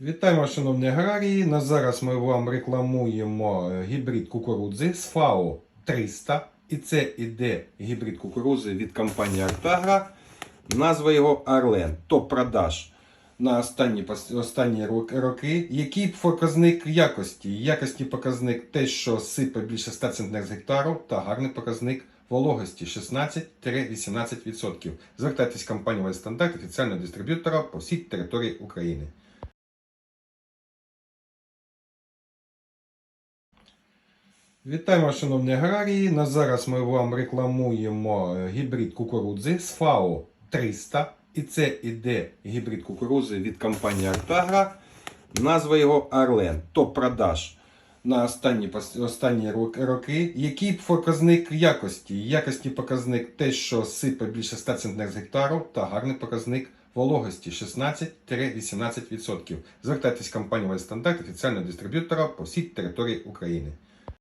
Вітаємо, шановні аграрії. На зараз ми вам рекламуємо е, гібрид кукурудзи з ФАО 300. І це іде гібрид кукурудзи від компанії Артагра. Назва його Арлен. Топ продаж на останні, останні роки. Який показник якості? Якості показник те, що сипе більше 100 центнер з гектару, та гарний показник вологості 16-18%. Звертайтесь в компанію Вайстандарт, офіціального дистриб'ютора по всій території України. Вітаємо, шановні аграрії. На зараз ми вам рекламуємо е, гібрид кукурудзи з ФАО 300. І це іде гібрид кукурудзи від компанії Артагра. Назва його Арлен. Топ продаж на останні, останні роки. Який показник якості? Якості показник те, що сипе більше 100 центнер з гектару, та гарний показник вологості 16-18%. Звертайтесь в компанію Вайстандарт, офіціального дистриб'ютора по всій території України.